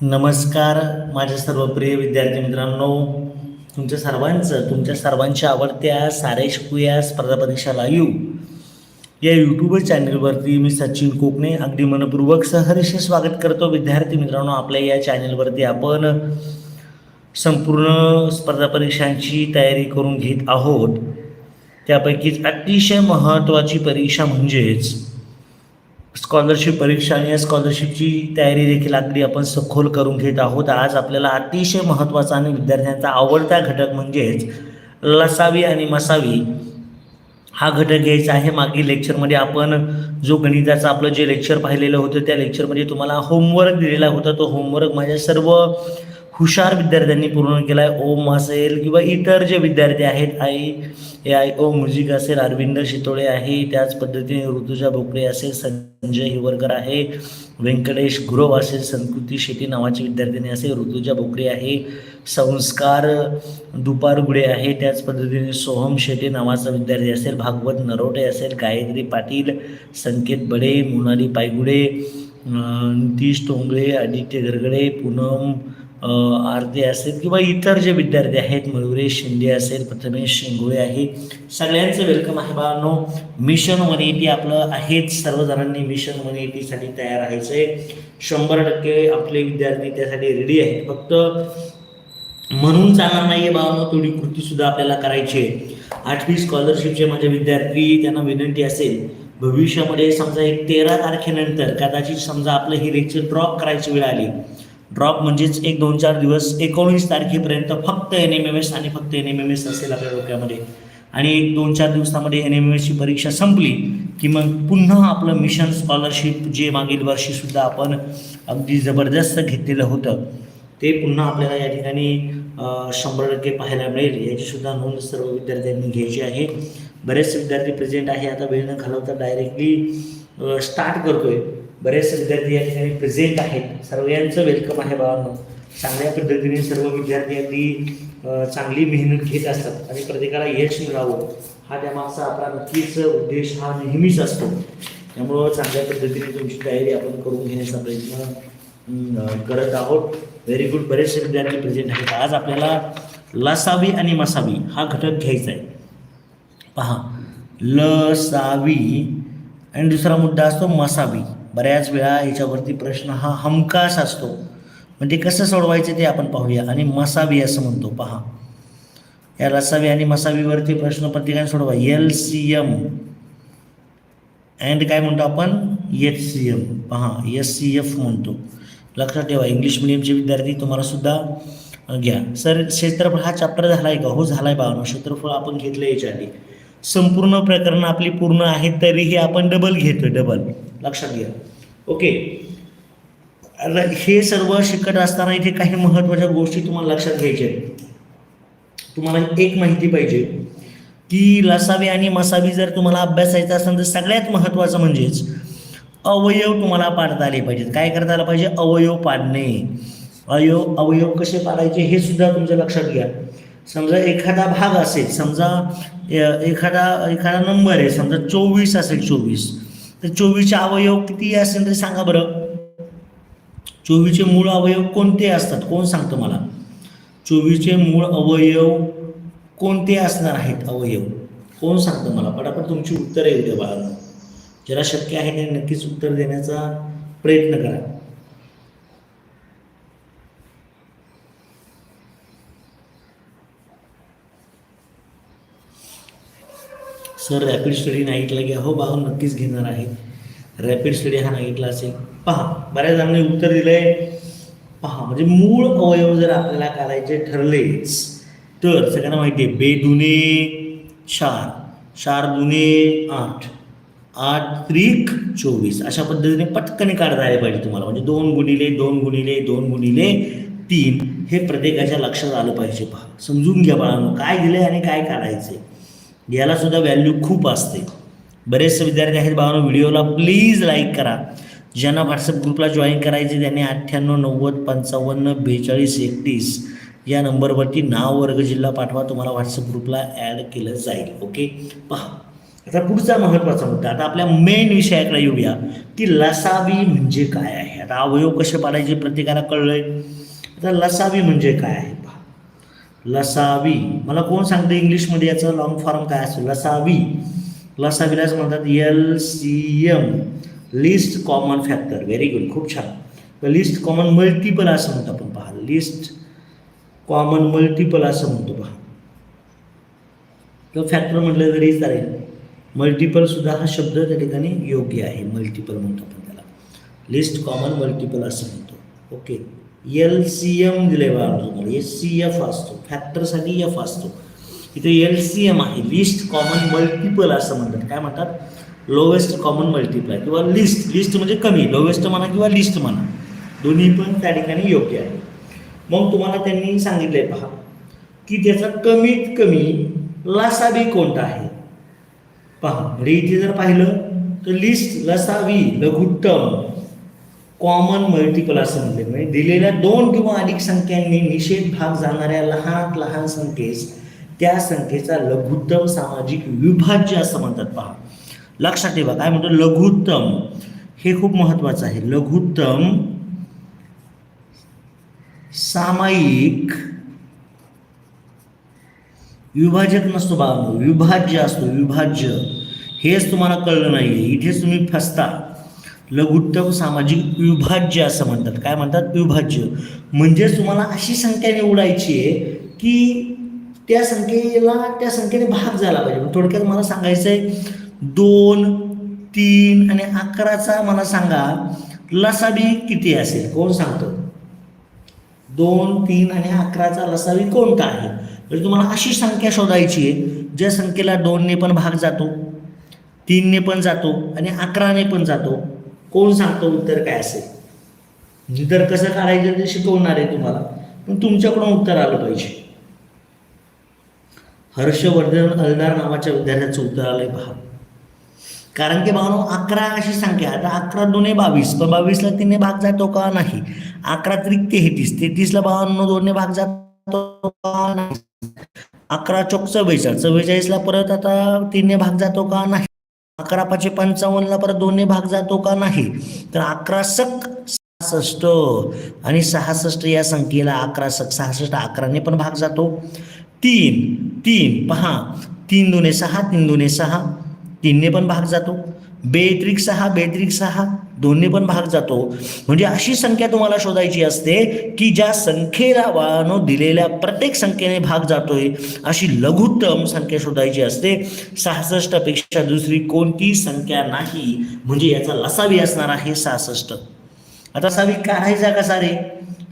नमस्कार माझ्या सर्व प्रिय विद्यार्थी मित्रांनो. तुमच्या सर्वांचं तुमच्या सर्वांच्या आवडत्या सारे शिकूया स्पर्धा परीक्षा लाईव्ह या यूट्यूब चॅनलवरती मी सचिन कोकणे अगदी मनपूर्वक सहर्ष स्वागत करतो. विद्यार्थी मित्रांनो आपल्या या चॅनलवरती आपण संपूर्ण स्पर्धा परीक्षांची तयारी करून घेत आहोत. त्यापैकीच अतिशय महत्त्वाची परीक्षा म्हणजेच स्कॉलरशिप परीक्षा आणि या स्कॉलरशिपची तयारी देखील अगदी आपण सखोल करून घेत आहोत. आज आपल्याला अतिशय महत्त्वाचा आणि विद्यार्थ्यांचा आवडता घटक म्हणजेच लसावी आणि मसावी हा घटक घ्यायचा आहे. मागील लेक्चरमध्ये आपण जो गणिताचं आपलं जे लेक्चर पाहिलेलं होतं त्या लेक्चरमध्ये तुम्हाला होमवर्क दिलेला होता. तो होमवर्क माझ्या सर्व हुशार विद्यार्थ्यांनी पूर्ण केला आहे ओम असेल किंवा इतर जे विद्यार्थी आहेत आई ए आय ओ म्युझिक असेल अरविंद शितोळे आहे त्याच पद्धतीने ऋतुजा भोकरे असेल संजय हिवरकर आहे व्यंकटेश गुरव असेल संस्कृती शेट्टी नावाचे विद्यार्थिनी असेल ऋतुजा भोकरे आहे संस्कार दुपार गुडे आहे त्याच पद्धतीने सोहम शेटे नावाचा विद्यार्थी असेल भागवत नरोटे असेल गायत्री पाटील संकेत बडे मोनाली पायगुडे नितीश टोंगळे आदित्य गरगडे पूनम आरती असेल किंवा इतर जे विद्यार्थी आहेत मयुरेश शिंदे असेल प्रथमेश शिंगोळे आहे सगळ्यांचं वेलकम आहे बाळांनो. मिशन वन एटी आपलं आहेच. सर्वजणांनी मिशन वन एटीसाठी तयार राहायचं आहे शंभर टक्के आपले विद्यार्थी त्यासाठी रेडी आहेत. फक्त म्हणून चालणार नाहीये बाबांनो थोडी कृतीसुद्धा आपल्याला करायची आहे. आठवी स्कॉलरशिपचे माझे विद्यार्थी त्यांना विनंती असेल भविष्यामध्ये समजा एक तेरा तारखेनंतर कदाचित समजा आपलं ही लेक्चर ड्रॉप करायची वेळ आली ड्रॉप म्हणजेच एक दोन चार दिवस एकोणीस तारखेपर्यंत फक्त एन एम एम एस आणि फक्त एन एम एम एस असेल आपल्या डोक्यामध्ये. आणि एक दोन चार दिवसामध्ये एन एम एम एसची परीक्षा संपली की मग पुन्हा आपलं मिशन स्कॉलरशिप जे मागील वर्षीसुद्धा आपण अगदी जबरदस्त घेतलेलं होतं ते पुन्हा आपल्याला या ठिकाणी शंभर टक्के पाहायला मिळेल. याचीसुद्धा नोंद सर्व विद्यार्थ्यांनी घ्यायची आहे. बरेच विद्यार्थी प्रेझेंट आहे. आता वेळ न घालवता डायरेक्टली स्टार्ट करतोय. बरेचसे विद्यार्थी या ठिकाणी प्रेझेंट आहेत. सर्वांचं वेलकम आहे बाबांनो चांगल्या पद्धतीने सर्व विद्यार्थी अगदी चांगली मेहनत घेत असतात आणि प्रत्येकाला यश मिळावं हा त्यामागचा आपला नक्कीच उद्देश हा नेहमीच असतो. त्यामुळं चांगल्या पद्धतीने तुमची तयारी आपण करून घेण्याचा प्रयत्न करत आहोत. व्हेरी गुड बरेचसे विद्यार्थी प्रेझेंट आहेत. आज आपल्याला लसावी आणि मसावी हा घटक घ्यायचा आहे. पहा. लसावी आणि दुसरा मुद्दा असतो मसावी. बऱ्याच वेळा याच्यावरती प्रश्न हा हमखास असतो. म्हणजे कसं सोडवायचं ते आपण पाहूया. आणि मसावी असं म्हणतो पहा. या लसावी आणि मसावीवरती प्रश्न प्रत्येकाने सोडवा. एल सी एम अँड काय म्हणतो आपण? एच सी एम पहा एस सी एफ म्हणतो. लक्षात ठेवा इंग्लिश मिडियमचे विद्यार्थी तुम्हाला सुद्धा घ्या. सर क्षेत्रफळ हा चॅप्टर झाला आहे का? हो झाला आहे बाळांनो क्षेत्रफळ आपण घेतलं याच्या आधी. संपूर्ण प्रकरण आपली पूर्ण आहेत तरीही आपण डबल घेतो डबल लक्षात घ्या. ओके हे सर्व शिकत असताना इथे काही महत्त्वाच्या गोष्टी तुम्हाला लक्षात घ्यायच्या आहेत. तुम्हाला एक माहिती पाहिजे की लसावी आणि मसावी जर तुम्हाला अभ्यासायचा असेल तर सगळ्यात महत्त्वाचं म्हणजेच अवयव तुम्हाला पाडता आले पाहिजेत. काय करता आलं पाहिजे? अवयव पाडणे. अवयव अवयव कसे पाडायचे हे सुद्धा तुमच्या लक्षात घ्या. समजा एखादा भाग असेल समजा ए- एखादा एखादा नंबर आहे समजा चोवीस असेल चोवीस तर चोवीसचे अवयव किती असेल तरी सांगा बरं. चोवीसचे मूळ अवयव कोणते असतात? कोण सांगतो मला? चोवीसचे मूळ अवयव कोणते असणार आहेत? अवयव. कोण सांगतं मला? पटापट तुमची उत्तरं येऊ द्या बाळांना. ज्याला शक्य आहे ते नक्कीच उत्तर देण्याचा प्रयत्न करा. सर रॅपिड स्टडी नाईटला घ्या. हो बाबा नक्कीच घेणार आहे. रॅपिड स्टडी हा नाईटला असेल. पहा बऱ्याच जणांनी उत्तर दिलंय. पहा म्हणजे मूळ अवयव जर आपल्याला काढायचे ठरलेच तर सगळ्यांना माहिती आहे बे दुने चार. चार दुने आठ. आठ त्रिक चोवीस. अशा पद्धतीने पटकन काढता आले पाहिजे तुम्हाला. म्हणजे दोन गुणिले दोन गुणिले दोन गुणिले तीन. हे प्रत्येकाच्या लक्षात आलं पाहिजे पहा. समजून घ्या बाळांनो काय दिलंय आणि काय काढायचे याला सुद्धा व्हॅल्यू खूप असते. बरेचसे विद्यार्थी आहेत बाबा व्हिडिओला प्लीज लाईक करा. ज्यांना व्हॉट्सअप ग्रुपला जॉईन करायचे त्यांनी अठ्ठ्याण्णव नव्वद पंचावन्न बेचाळीस एकतीस या नंबरवरती नाव वर्ग जिल्हा पाठवा तुम्हाला व्हॉट्सअप ग्रुपला ॲड केलं जाईल. ओके पहा. आता पुढचा महत्त्वाचा मुद्दा आता आपल्या मेन विषयाकडे येऊया. की लसावी म्हणजे काय आहे? आता अवयव कसे पाडायचे प्रत्येकाला कळलंय. आता लसावी म्हणजे काय आहे? लसावी. मला कोण सांगतं इंग्लिशमध्ये याचं लॉंग फॉर्म काय असतो? लसावी. लसावीलाच म्हणतात L C M least common factor very good खूप छान. लिस्ट कॉमन मल्टिपल असं म्हणतो आपण पहा. लिस्ट कॉमन मल्टिपल असं म्हणतो पहा. किंवा फॅक्टर म्हटलं तरी चालेल. मल्टिपल सुद्धा हा शब्द त्या ठिकाणी योग्य आहे. मल्टिपल म्हणतो आपण त्याला. लिस्ट कॉमन मल्टिपल असं म्हणतो. ओके एल सी एम दिले बघा तुम्हाला. एस सी एफ असतो. फॅक्टरसाठी एफ असतो. इथे एल सी एम आहे. लिस्ट कॉमन मल्टिपल असं म्हणतात. काय म्हणतात? लोवेस्ट कॉमन मल्टिप्लाय किंवा लिस्ट लिस्ट म्हणजे कमी. लोवेस्ट म्हणा किंवा लिस्ट म्हणा. दोन्ही पण त्या ठिकाणी योग्य आहे. मग तुम्हाला त्यांनी सांगितलंय पहा. की त्याचा कमीत कमी लसावी कोणता आहे? पहा. म्हणजे इथे जर पाहिलं तर लिस्ट लसावी लघुत्तम. कॉमन मल्टिपल असं म्हणते म्हणजे दिलेल्या दोन किंवा अधिक संख्यांनी निषेध भाग जाणाऱ्या लहानात लहान संख्येस त्या संख्येचा लघुत्तम सामाजिक विभाज्य असं म्हणतात पहा. लक्षात ठेवा काय म्हणतो? लघुत्तम. हे खूप महत्वाचं आहे. लघुत्तम सामायिक विभाजक नसतो बाबा विभाज्य असतो विभाज्य. हेच तुम्हाला कळलं नाही. इथेच तुम्ही फसता. लघुत्तम सामाजिक विभाज्य असं म्हणतात. काय म्हणतात? विभाज्य. म्हणजेच तुम्हाला अशी संख्या निवडायची आहे की त्या संख्येला त्या संख्येने भाग झाला पाहिजे. मग थोडक्यात मला सांगायचं आहे दोन तीन आणि अकराचा मला सांगा लसाबी किती असेल? कोण सांगतो? दोन तीन आणि अकराचा लसावी कोणता आहे? तर तुम्हाला अशी संख्या शोधायची आहे ज्या संख्येला दोनने पण भाग जातो तीनने पण जातो आणि अकराने पण जातो. कोण सांगतो उत्तर काय असेल? म्हणजे तर कसं काढायचं ते शिकवणार आहे तुम्हाला. पण तुमच्याकडून उत्तर आलं पाहिजे. हर्षवर्धन अलदार नावाच्या विद्यार्थ्याचं उत्तर आलंय पहा. कारण की भावनो अकरा अशी संख्या आता अकरा दोन्ही बावीस पण बावीसला तिने भाग जातो का नाही? अकरा त्रिक तेहतीस तेहतीसला बावन्न दोनने भाग जातो का नाही? अकरा चौक चव्वेचाळीस चव्वेचाळीसला परत आता तिने भाग जातो का नाही? अकरा पाचशे पंचावन्नला परत दोन्ही भाग जातो का नाही? तर अकरा सक सहासष्ट आणि सहासष्ट या संख्येला अकरा सक सहासष्ट अकराने पण भाग जातो. तीन तीन पहा. तीन दोने सहा तीन दोने सहा तीनने पण भाग जातो. बेत्रिक सहा बेत्रिक सहा दोन्ही पण भाग जातो. म्हणजे अशी संख्या तुम्हाला शोधायची असते की ज्या संख्येला वानो दिलेल्या प्रत्येक संख्येने भाग जातोय अशी लघुत्तम संख्या शोधायची असते. सहासष्टपेक्षा दुसरी कोणती संख्या नाही म्हणजे याचा लसावी असणार आहे सहासष्ट. आता सावी काढायचा कसा रे?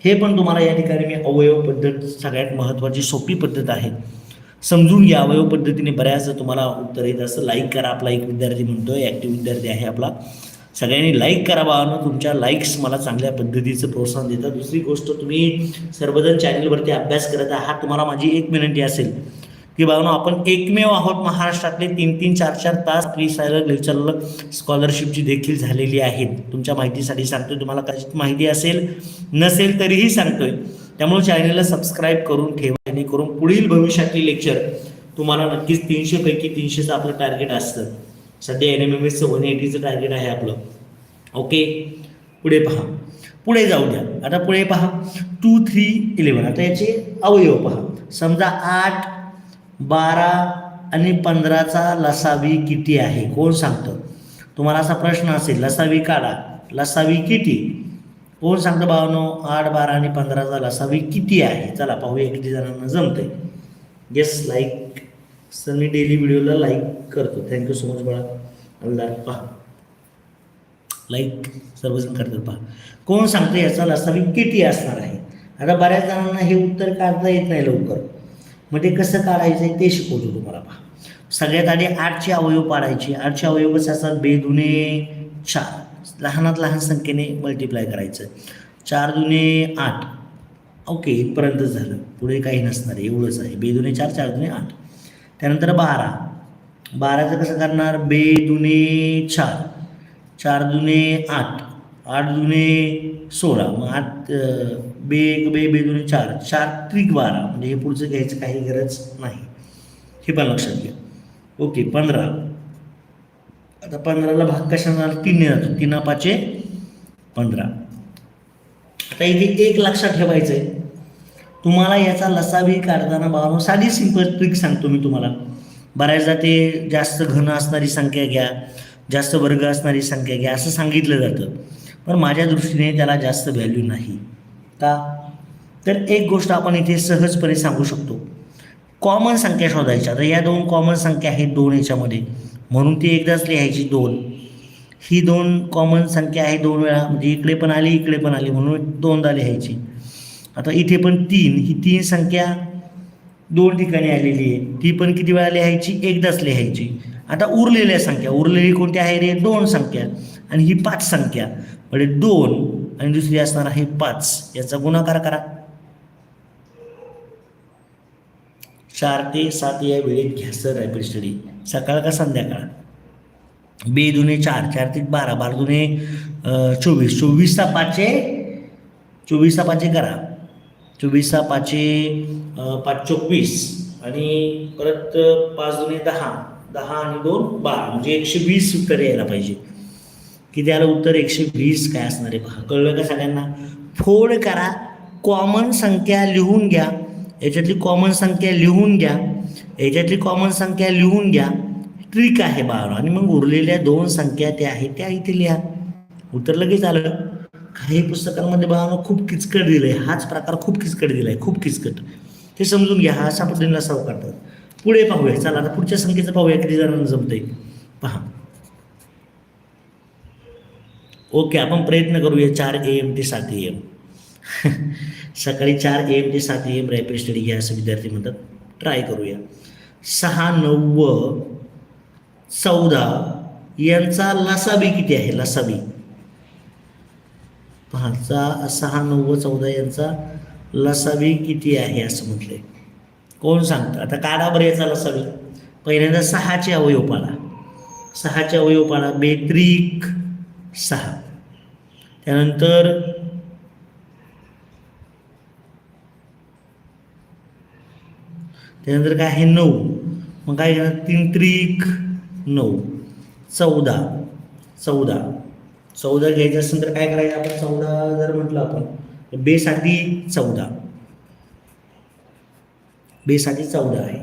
हे पण तुम्हाला या ठिकाणी मी अवयव पद्धत सगळ्यात महत्त्वाची सोपी पद्धत आहे. समजून घ्या अवयव पद्धतीने बऱ्याच तुम्हाला उत्तर येत असं लाईक करा आपला एक विद्यार्थी म्हणतोय ॲक्टिव्ह विद्यार्थी आहे आपला. सगळ्यांनी लाईक करा बाबांनो तुमच्या लाईक्स मला चांगल्या पद्धतीचं प्रोत्साहन देतात. दुसरी गोष्ट तुम्ही सर्वजण चॅनलवरती अभ्यास करत आहात तुम्हाला माझी एक विनंती असेल की बाबांनो आपण एकमेव आहोत महाराष्ट्रातले तीन तीन चार चार तास प्री सायलर लेक्चरल स्कॉलरशिपची देखील झालेली आहेत. तुमच्या माहितीसाठी सांगतोय तुम्हाला कदाचित माहिती असेल नसेल तरीही सांगतोय. त्यामुळे चॅनलला सबस्क्राईब करून ठेवा जेणेकरून पुढील भविष्यातली लेक्चर तुम्हाला नक्कीच तीनशे पैकी तीनशेचं आपलं टार्गेट असतं. सध्या एन एम एम एसचं वन एटीचं टार्गेट आहे आपलं. ओके पुढे पहा. पुढे जाऊ द्या. आता पुढे पहा. टू थ्री इलेवन आता याचे अवयव पहा. समजा आठ बारा आणि पंधराचा लसावी किती आहे? कोण सांगतं? तुम्हाला असा प्रश्न असेल लसावी काढा. लसावी किती? कोण सांगतं भावनो? आठ बारा आणि पंधराचा लसावी किती आहे? चला पाहूया किती जणांना जमतंय. येस लाईक सर मी डेली व्हिडिओला लाईक करतो. थँक्यू सो मच बाळा. हलदार पहा. लाईक सर्वजण करतात पहा. कोण सांगतो याचा लसावी किती असणार आहे? आता बऱ्याच जणांना हे उत्तर काढता येत नाही लवकर. मग ते कसं काढायचं आहे ते शिकवतो तुम्हाला पहा. सगळ्यात आधी आठचे अवयव पाडायचे. आठचे अवयव कसे असतात? बेदुने चार. लहानात लहान संख्येने मल्टिप्लाय करायचं. चार दुने आठ. ओके इथपर्यंतच झालं. पुढे काही नसणार एवढंच आहे. बे दुने चार चार दुने आठ. त्यानंतर बारा. बाराचं कसं करणार? बे दुने चार. चार दुने आठ. आठ दुने सोळा. मग आठ बे एक बे बे दुने चार. चार त्रिक बारा. म्हणजे हे पुढचं घ्यायचं काही गरज नाही. हे पण लक्षात घ्या. ओके पंधरा. आता पंधराला भाग कशाला तीनने जातो. तीन पाचे पंधरा. आता इथे एक लक्षात ठेवायचं आहे तुम्हाला याचा लसावी काढताना बाबा साधी सिंपल ट्रिक सांगतो मी तुम्हाला. बऱ्याचदा ते जास्त घन असणारी संख्या घ्या जास्त वर्ग असणारी संख्या घ्या असं सांगितलं जातं. पण माझ्या दृष्टीने त्याला जास्त व्हॅल्यू नाही. का? तर एक गोष्ट आपण इथे सहजपणे सांगू शकतो. कॉमन संख्या शोधायच्या. आता या दोन कॉमन संख्या आहेत दोन याच्यामध्ये. म्हणून ती एकदाच लिहायची दोन. ही दोन कॉमन संख्या आहे दोन वेळा. म्हणजे इकडे पण आली इकडे पण आली म्हणून दोनदा लिहायची. आता इथे पण तीन ही तीन संख्या दोन ठिकाणी आलेली आहे. ती पण किती वेळा लिहायची? एकदाच लिहायची. आता उरलेल्या संख्या उरलेली कोणती आहे रे? दोन संख्या आणि ही पाच संख्या. म्हणजे दोन आणि दुसरी असणार आहे पाच. याचा गुणाकार करा. चार ते सात या वेळेत घ्या सर रॅपिड स्टडी सकाळ का संध्याकाळ? बे दुने चार चार ते बारा बारा दुने चोवीस चोवीस. चोवीसचा पाचे चोवीसचा पाचे करा. चोवीसा पाचशे पाच चोवीस आणि परत पाच दोन्ही दहा दहा आणि दोन बारा म्हणजे एकशे वीस उत्तर यायला पाहिजे. किती आलं उत्तर? एकशे वीस काय असणार आहे पहा. कळलं का सगळ्यांना? फोड करा कॉमन संख्या लिहून घ्या. याच्यातली कॉमन संख्या लिहून घ्या. याच्यातली कॉमन संख्या लिहून घ्या. ट्रिक आहे बारा आणि मग उरलेल्या दोन संख्या त्या आहेत त्या इथे लिहा. उत्तर लगेच आलं. काही पुस्तकांमध्ये भावानं खूप किचकट दिलंय. हाच प्रकार खूप किचकट दिलाय खूप किचकट. ते समजून घ्या हा अशा पद्धतीने सव काढतात. पुढे पाहूया. चला आता पुढच्या संख्येचं पाहूया किती जणांना जमतंय. पहा. ओके आपण प्रयत्न करूया. चार ए एम ते सात ए एम सकाळी चार ए एम ते सात ए एम रॅपिड स्टडी घ्या असं विद्यार्थी म्हणतात. ट्राय करूया. सहा नव्व चौदा यांचा लसाबी किती आहे? लसाबी. पहा सहा नव्व चौदा यांचा लसावी किती आहे असं म्हटलंय. कोण सांगतं? आता काढा बरं याचा लसावी. पहिल्यांदा सहाचे अवयव पाडा सहाचे अवयव पाडा बेत्रिक सहा. त्यानंतर त्यानंतर काय आहे? नऊ. मग काय घेणार तीन त्रिक नऊ. चौदा. चौदा. चौदा घ्यायचं असेल तर काय करायचं? आपण चौदा जर म्हटलं आपण बेस आधी चौदा. बेसाठी चौदा आहे.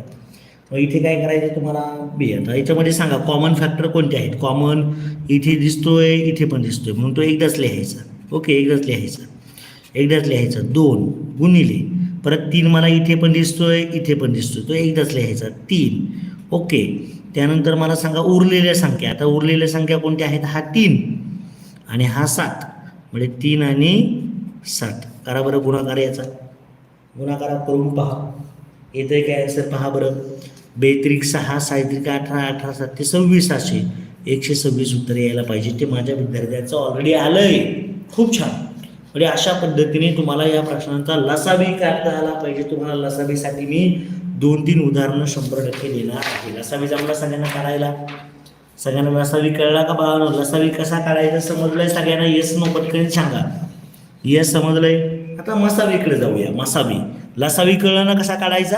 मग इथे काय करायचं तुम्हाला? बे आता याच्यामध्ये सांगा कॉमन फॅक्टर कोणते आहेत? कॉमन इथे दिसतोय इथे पण दिसतोय. म्हणून तो एकदाच लिहायचा. ओके एकदाच लिहायचा. एकदाच लिहायचा. दोन गुणिले परत तीन मला इथे पण दिसतोय इथे पण दिसतोय. तो एकदाच लिहायचा. तीन. ओके त्यानंतर मला सांगा उरलेल्या संख्या. आता उरलेल्या संख्या कोणत्या आहेत? हा तीन. आणि हा सात. म्हणजे तीन आणि सात. करा बरं गुणाकार याचा. गुणाकार करून पहा. येतंय काय आन्सर पहा बरं. बेत्रिक सहा सायत्रिक अठरा अठरा सात ते सव्वीस असे एकशे सव्वीस उत्तर यायला पाहिजे. ते माझ्या विद्यार्थ्यांचं ऑलरेडी आलंय. खूप छान. म्हणजे अशा पद्धतीने तुम्हाला या प्रश्नांचा लसावी काढता आला पाहिजे. तुम्हाला लसावीसाठी मी दोन तीन उदाहरणं शंभर टक्के देणार आहे. लसावी जमला सगळ्यांना काढायला. सगळ्यांना लसावी कळला का बाळा लसावी कसा काढायचा समजलंय? सगळ्यांना येस नो पटकन सांगा. येस समजलंय? आता मसावीकडे जाऊया. मसावी. लसावी कळलं ना कसा काढायचा?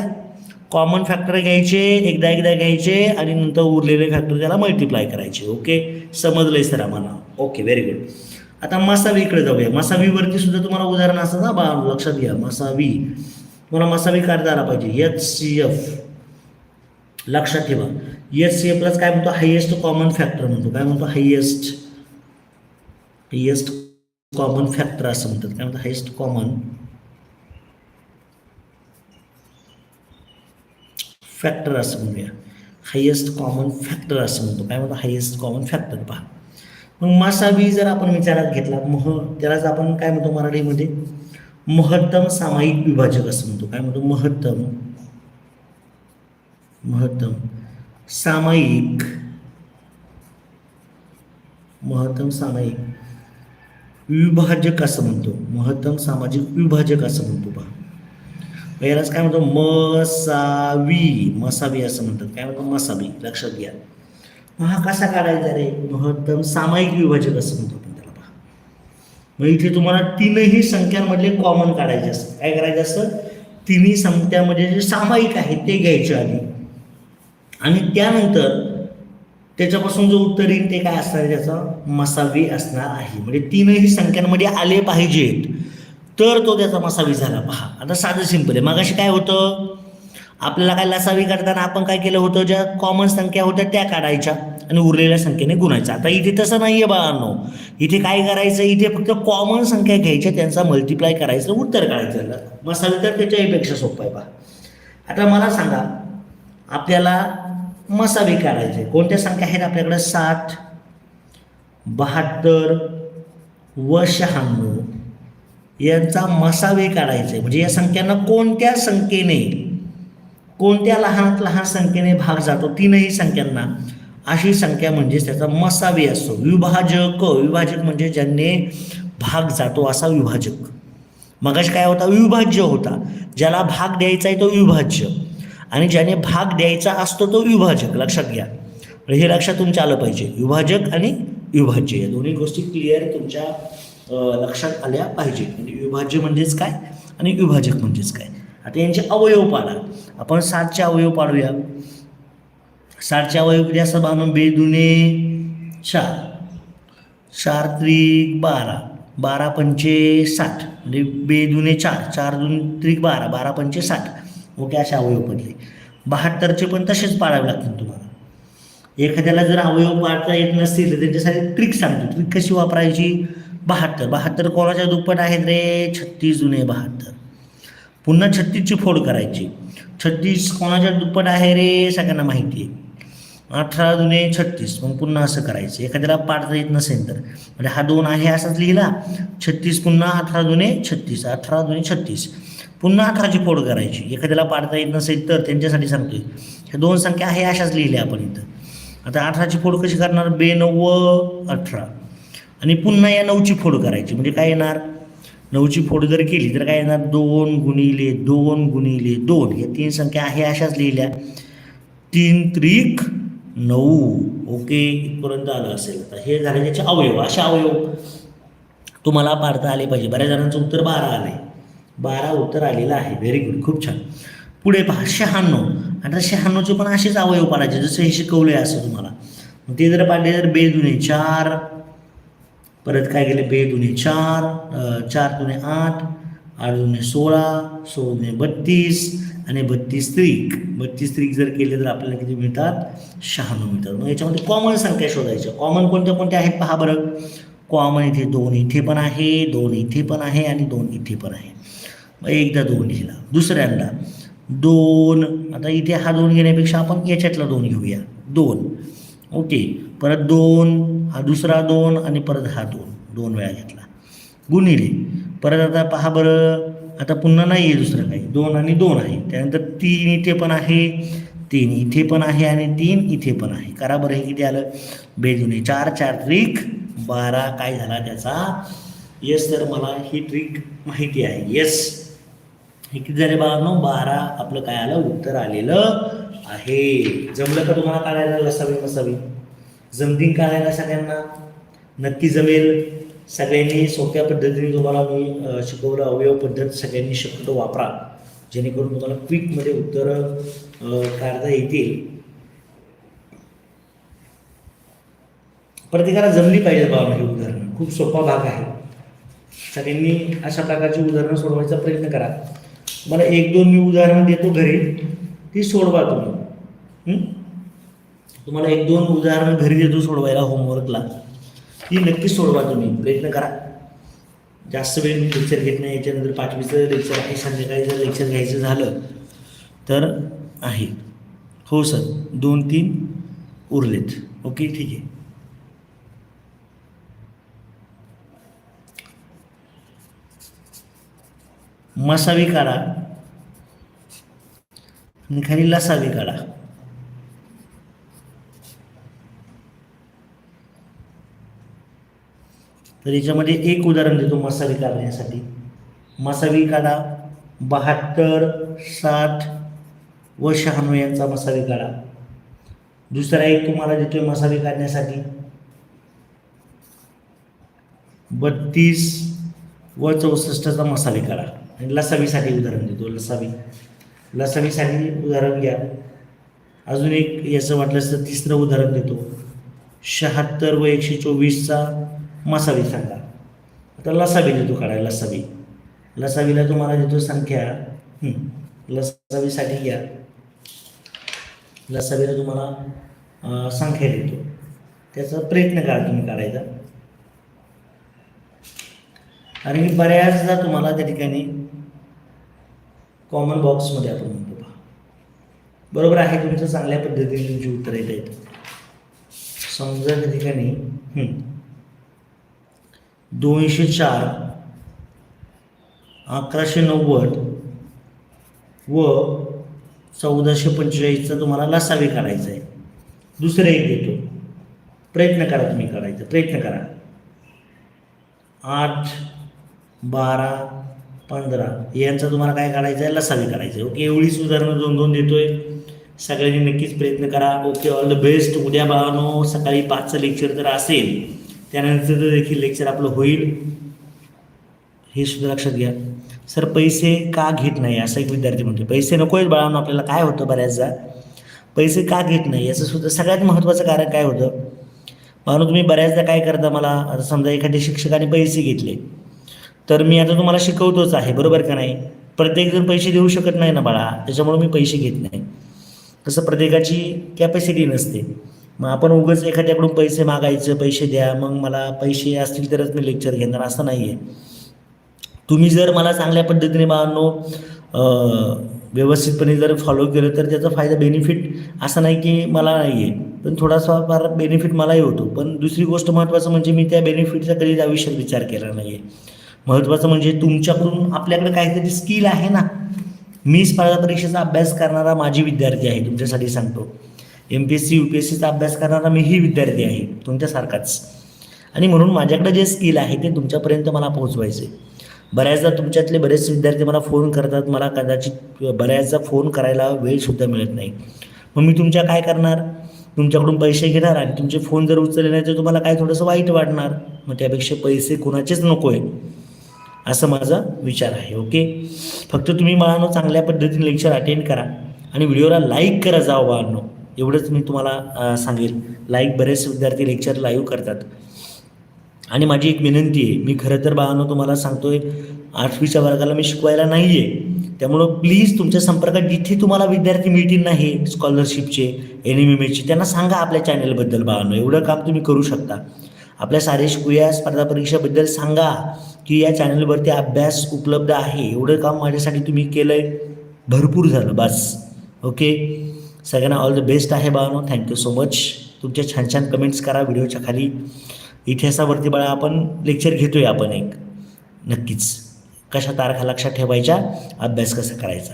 कॉमन फॅक्टर घ्यायचे एकदा एकदा घ्यायचे आणि नंतर उरलेले फॅक्टर त्याला मल्टिप्लाय करायचे. ओके समजलंय सर आम्हाला. ओके व्हेरी गुड आता मसावीकडे जाऊया. मसावीवरती सुद्धा तुम्हाला उदाहरण असतं ना बा लक्षात घ्या. मसावी. तुम्हाला मसावी काढता आला पाहिजे. एच सी एफ लक्षात ठेवा. एच सी प्लस काय म्हणतो? हायेस्ट कॉमन फॅक्टर म्हणतो. काय म्हणतो? हायेस्ट हायेस्ट कॉमन फॅक्टर असं म्हणतात. काय म्हणतात? हायेस्ट कॉमन फॅक्टर असं म्हणूया. हायेस्ट कॉमन फॅक्टर असं म्हणतो. काय म्हणतो? हायेस्ट कॉमन फॅक्टर पहा. मग मासावी जर आपण विचारात घेतला मह त्यालाच आपण काय म्हणतो मराठीमध्ये? महत्तम सामायिक विभाजक असं म्हणतो. काय म्हणतो? महत्तम. महत्तम. सामायिक. महत्तम सामायिक. विभाजक असं म्हणतो. महत्तम सामाजिक विभाजक असं म्हणतो पहा पहिलाच यालाच काय म्हणतो? मसावी. मसावी असं म्हणतात. काय म्हणतो? मसावी. लक्षात घ्या. मग हा कसा काढायचा रे? महत्तम सामायिक विभाजक असं म्हणतो आपण त्याला पहा मग इथे तुम्हाला तीनही संख्यांमधले कॉमन काढायचे असतं काय करायचं असतं? तिन्ही संख्यामध्ये जे सामायिक आहे ते घ्यायचे आधी. आणि त्यानंतर त्याच्यापासून जो उत्तर येईल ते काय असणार आहे? त्याचा मसावी असणार आहे. म्हणजे तीनही संख्यांमध्ये आले पाहिजेत. तर तो त्याचा मसावी झाला. पहा आता साधं सिंपल आहे. मग काय होतं? आपल्याला काय लसावी करताना आपण काय केलं होतं? ज्या कॉमन संख्या होत्या त्या काढायच्या आणि उरलेल्या संख्येने गुणायचं. आता इथे तसं नाही आहे बाळांनो. इथे काय करायचं? इथे फक्त कॉमन संख्या घ्यायच्या त्यांचा मल्टिप्लाय करायचं उत्तर काढायचं. मसावी तर त्याच्याहीपेक्षा सोपं आहे पहा. आता मला सांगा आपल्याला मसावी काढायचे कोणत्या संख्या आहेत आपल्याकडे? साठ बहात्तर व शहाण्णव यांचा मसावे काढायचे. म्हणजे या संख्यांना कोणत्या संख्येने कोणत्या लहानात लहान संख्येने भाग जातो? तीनही संख्यांना. अशी संख्या म्हणजेच त्याचा मसावी असतो. विभाजक. विभाजक म्हणजे ज्यांनी भाग जातो असा विभाजक. मगाशी काय होता? विभाज्य होता. ज्याला भाग द्यायचा आहे तो विभाज्य आणि ज्याने भाग द्यायचा असतो तो विभाजक. लक्षात घ्या. म्हणजे हे लक्षात तुमच्या आलं पाहिजे. विभाजक आणि विभाज्य. या दोन्ही गोष्टी क्लिअर तुमच्या लक्षात आल्या पाहिजे. म्हणजे विभाज्य म्हणजेच काय? आणि विभाजक म्हणजेच काय? आता यांचे अवयव पाडा. आपण सातचे अवयव पाडूया. सातचे अवयव किती असतात बानो बेदुने चार चार त्रिक बारा. बारा पंचे साठ. म्हणजे बेदुने चार. चार दोन त्रिक बारा. बारा पंचे साठ. ओके असे अवयव पडले. बहात्तरचे पण तसेच पाळावे लागतील तुम्हाला. एखाद्याला जर अवयव पाळता येत नसतील तर त्यांच्यासाठी ट्रिक सांगतो. ट्रिक कशी वापरायची? बहात्तर. बहात्तर कोणाच्या दुप्पट आहेत रे? छत्तीस जुने बहात्तर. पुन्हा छत्तीसची फोड करायची. छत्तीस कोणाच्या दुप्पट आहे रे? सगळ्यांना माहिती आहे. अठरा जुने छत्तीस. मग पुन्हा असं करायचं. एखाद्याला पाडता येत नसेल तर. म्हणजे हा दोन आहे असाच लिहिला. छत्तीस पुन्हा अठरा जुने छत्तीस. अठरा जुने छत्तीस. पुन्हा अठराची फोड करायची. एखाद्याला पाडता येत नसेल तर त्यांच्यासाठी सांगतोय. ह्या दोन संख्या आहे अशाच लिहिल्या आपण इथं. आता अठराची फोड कशी करणार? बे नव्व अठरा. आणि पुन्हा या नऊची फोड करायची. म्हणजे काय येणार? नऊची फोड जर केली तर काय येणार? दोन गुणिले दोन गुणिले दोन. या तीन संख्या आहे अशाच लिहिल्या. तीन त्रिक नऊ. ओके इथपर्यंत आलं असेल. आता हे झाले त्याचे अवयव. असे अवयव तुम्हाला पाडता आले पाहिजे. बऱ्याच जणांचं उत्तर बारा आलं आहे बारा उत्तर आलेलं आहे. व्हेरी गुड खूप छान. पुढे पहा शहाण्णव. आता शहाण्णवचे पण असेच अवयव पाडायचे जसं हे शिकवलं आहे असं तुम्हाला. मग ते जर पाडले तर बे दुने चार. परत काय केलं? बे दुने चार चार दुने आठ आठ दुने सोळा सोळा दुने बत्तीस आणि बत्तीस त्रिक. बत्तीस त्रिक जर केले तर आपल्याला किती मिळतात? शहाण्णव मिळतात. मग याच्यामध्ये कॉमन संख्या शोधायच्या. कॉमन कोणत्या कोणत्या आहेत? पहा बरं. कॉमन इथे दोन इथे पण आहे दोन इथे पण आहे आणि दोन इथे पण आहे. मग एकदा दोन लिहिला. दुसऱ्यांदा दोन आता इथे हा दोन घेण्यापेक्षा आपण याच्यातला दोन घेऊया. दोन. ओके. परत दोन हा दुसरा दोन आणि परत हा दोन. दोन वेळा घेतला. गुणिले. परत आता पहा बरं. आता पुन्हा नाही आहे दुसरं काही. दोन आणि दोन आहे. त्यानंतर तीन इथे पण आहे. तीन इथे पण आहे आणि तीन इथे पण आहे. करा बरं हे किती आलं? बेजुने. चार चार ट्रिक बारा. काय झाला त्याचा? येस तर मला ही ट्रिक माहिती आहे. येस हे किती झाले बाळांनो? बारा. आपलं काय आलं? उत्तर आलेलं आहे. जमलं का तुम्हाला काढायला लसावी नसावी जमतीन काढायला सगळ्यांना? नक्की जमेल. सगळ्यांनी सोप्या पद्धतीने तुम्हाला मी शिकवलं अवयव पद्धत सगळ्यांनी शक्यतो वापरा. जेणेकरून तुम्हाला क्विकमध्ये उत्तरं काढता येतील. प्रत्येकाला जमली पाहिजे बाबा म्हणजे उदाहरणं. खूप सोपा भाग आहे. सगळ्यांनी अशा प्रकारची उदाहरणं सोडवायचा प्रयत्न करा. मला एक दोन मी उदाहरण देतो घरी. ती सोडवा तुम्ही. तुम्हाला एक दोन उदाहरण घरी देतो सोडवायला होमवर्कला ती नक्की सोडवा तुम्ही. प्रयत्न करा. जास्त वेळ मी लेक्चर घेत नाही. याच्यानंतर पाचवीचं लेक्चर आहे. संध्याकाळी जर लेक्चर घ्यायचं झालं तर आहे. हो सर दोन तीन उरलेत. ओके ठीक आहे. मसावी काढा. आणि खाली लसावी काढा. तर याच्यामध्ये एक उदाहरण देतो मसावी काढण्यासाठी. मसावी काढा बहात्तर साठ व शहाण्णव यांचा मसावी काढा. दुसरा एक तुम्हाला देतोय मसावी काढण्यासाठी. बत्तीस व चौसष्टचा मसाले काढा. आणि लसावीसाठी उदाहरण देतो लसावी. लसावीसाठी उदाहरण घ्या. अजून एक याचं वाटलं तर तिसरं उदाहरण देतो. शहात्तर व एकशे चोवीसचा मसावी सांगा. आता लसावी देतो काढायला लसावी. लसावीला तुम्हाला देतो संख्या. लसावीसाठी घ्या. लसावीला तुम्हाला संख्या देतो. त्याचा प्रयत्न करा तुम्ही काढायचा. आणि बऱ्याचदा तुम्हाला त्या ठिकाणी कॉमन बॉक्समध्ये आपण म्हणतो पहा. बरोबर आहे तुमचं चांगल्या पद्धतीने तुमची उत्तरं येत आहेत. समजा त्या ठिकाणी दोनशे चार अकराशे नव्वद व चौदाशे पंचेचाळीसचा तुम्हाला लसावी काढायचा आहे. दुसरं एक देतो. प्रयत्न करा तुम्ही काढायचा प्रयत्न करा. आठ बारा पंधरा. यांचा तुम्हाला काय काढायचं आहे? लसावी काढायचं आहे. ओके एवढीच उदाहरणं दोन दोन देतोय. सगळ्यांनी नक्कीच प्रयत्न करा. ओके ऑल द बेस्ट उद्या बाळानो सकाळी पाचचं लेक्चर जर असेल त्यानंतर देखील लेक्चर आपलं होईल. हे सुद्धा लक्षात घ्या. सर पैसे का घेत नाही? असं एक विद्यार्थी म्हणतो पैसे नको आहेत बाळांनो आपल्याला काय होतं बऱ्याचदा? पैसे का घेत नाही? याचं सुद्धा सगळ्यात महत्त्वाचं कारण काय होतं? म्हणून तुम्ही बऱ्याचदा काय करता मला? आता समजा एखाद्या शिक्षकाने पैसे घेतले. तर मी आता तुम्हाला शिकवतोच आहे बरोबर का नाही? प्रत्येकजण पैसे देऊ शकत नाही ना बाळा त्याच्यामुळे मी पैसे घेत नाही. तसं प्रत्येकाची कॅपॅसिटी नसते. मग आपण उगाच एखाद्याकडून पैसे मागायचं पैसे द्या मग मला पैसे असतील तरच मी लेक्चर घेणार असं नाही आहे तुम्ही जर मला चांगल्या पद्धतीने बाळांनो व्यवस्थितपणे जर फॉलो केलं तर त्याचा फायदा बेनिफिट असा नाही की मला नाही आहे पण थोडासा फार बेनिफिट मलाही होतो. पण दुसरी गोष्ट महत्त्वाचं म्हणजे मी त्या बेनिफिटचा कधीच आयुष्यात विचार केला नाही आहे महत्त्वाचं म्हणजे तुमच्याकडून आपल्याकडे काहीतरी स्किल आहे ना. मी स्पर्धा परीक्षेचा अभ्यास करणारा माझी विद्यार्थी आहे तुमच्यासाठी सांगतो. M P S C U P S सीचा अभ्यास करणारा मीही विद्यार्थी आहे तुमच्यासारखाच. आणि म्हणून माझ्याकडे जे स्किल आहे ते तुमच्यापर्यंत मला पोहोचवायचे बऱ्याचदा तुमच्यातले बरेच विद्यार्थी मला फोन करतात मला कदाचित बऱ्याचदा फोन करायला वेळसुद्धा मिळत नाही. मग मी तुमच्या काय करणार? तुमच्याकडून पैसे घेणार आणि तुमचे फोन जर उचलले नाही तर तुम्हाला काय थोडंसं वाईट वाटणार? मग त्यापेक्षा पैसे कोणाचेच नको आहे असं माझा विचार आहे ओके फक्त तुम्ही मला चांगल्या पद्धतीने लेक्चर अटेंड करा आणि व्हिडिओला लाईक करा जावं बाळांनो. एवढंच मी तुम्हाला सांगेल. लाईक बरेच विद्यार्थी लेक्चर लाईव्ह करतात. आणि माझी एक विनंती आहे मी खरं तर बाळांनो तुम्हाला सांगतोय आठवीच्या वर्गाला मी शिकवायला नाही आहे त्यामुळं प्लीज तुमच्या संपर्कात जिथे तुम्हाला विद्यार्थी मिळतील नाही स्कॉलरशिपचे एन एम एम एचे त्यांना सांगा आपल्या चॅनलबद्दल बाळांनो. एवढं काम तुम्ही करू शकता. आपल्या सारे कुया स्पर्धा परीक्षेबद्दल सांगा की या चॅनलवरती अभ्यास उपलब्ध आहे. एवढं काम माझ्यासाठी तुम्ही केलं आहे भरपूर झालं बस. ओके? सगळ्यांना ऑल द बेस्ट आहे बाळांनो थँक्यू सो मच तुमच्या छान छान कमेंट्स करा व्हिडिओच्या खाली. इतिहासावरती बाळा आपण लेक्चर घेतोय आपण एक. नक्कीच. कशा तारखा लक्षात ठेवायच्या? अभ्यास कसा करायचा?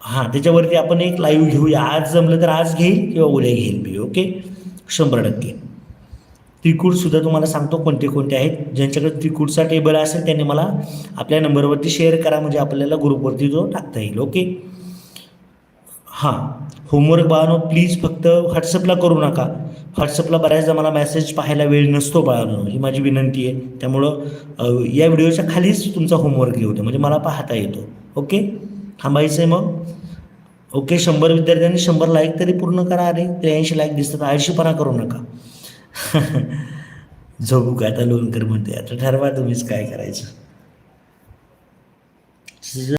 हां त्याच्यावरती आपण एक लाईव्ह घेऊया. आज जमलं तर आज घेईल किंवा उद्या घेईल मी. ओके? शंभर टक्के. त्रिकूटसुद्धा तुम्हाला सांगतो कोणते कोणते आहेत. ज्यांच्याकडे त्रिकूटचा टेबल असेल त्यांनी मला आपल्या नंबरवरती शेअर करा म्हणजे आपल्याला ग्रुपवरती जो टाकता येईल. ओके हां. होमवर्क बाळानो प्लीज फक्त व्हॉट्सअपला करू नका. व्हॉट्सअपला बऱ्याचदा मला मेसेज पाहायला वेळ नसतो बाळानो. ही माझी विनंती आहे. त्यामुळं या व्हिडिओच्या खालीच तुमचा होमवर्क घेऊ दे. म्हणजे मला पाहता येतो. ओके थांबायचं आहे मग. ओके शंभर विद्यार्थ्यांनी शंभर लाईक तरी पूर्ण करा. अरे त्र्याऐंशी लाईक दिसतात आळशीपणा करू नका. झोपू का आता लोणकर म्हणते आता ठरवा तुम्हीच काय करायचं.